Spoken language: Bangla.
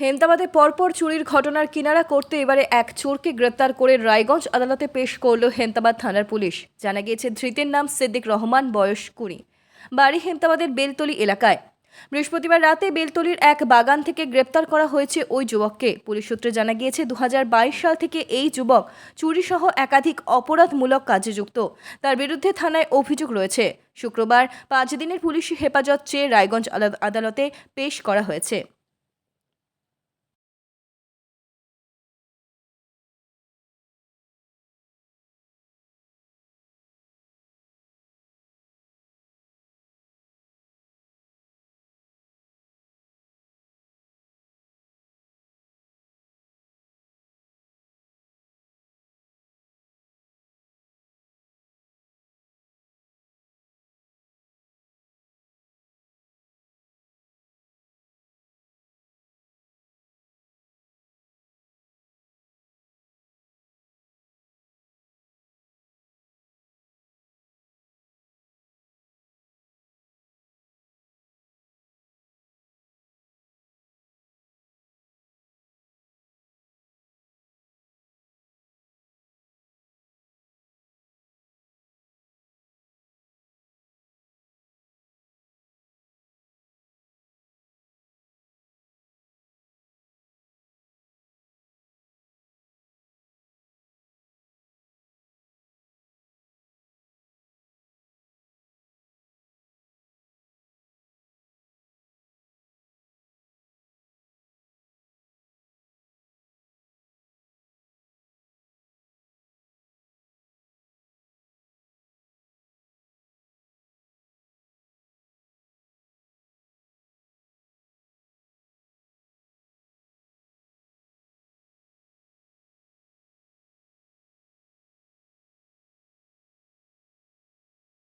হেমদাবাদে পরপর চুরির ঘটনার কিনারা করতে এবারে এক চোরকে গ্রেপ্তার করে রায়গঞ্জ আদালতে পেশ করল হেমতাবাদ থানার পুলিশ। জানা গিয়েছে, ধৃতের নাম সিদ্দিক রহমান, বয়স কুড়ি। বাড়ি হেমতাবাদের বেলতলি এলাকায়। বৃহস্পতিবার রাতে বেলতলির এক বাগান থেকে গ্রেপ্তার করা হয়েছে ওই যুবককে। পুলিশ সূত্রে জানা গিয়েছে দু হাজার বাইশ সাল থেকে এই যুবক চুরিসহ একাধিক অপরাধমূলক কাজে যুক্ত। তার বিরুদ্ধে থানায় অভিযোগ রয়েছে। শুক্রবার পাঁচ দিনের পুলিশি হেফাজত চেয়ে রায়গঞ্জ আদালতে পেশ করা হয়েছে।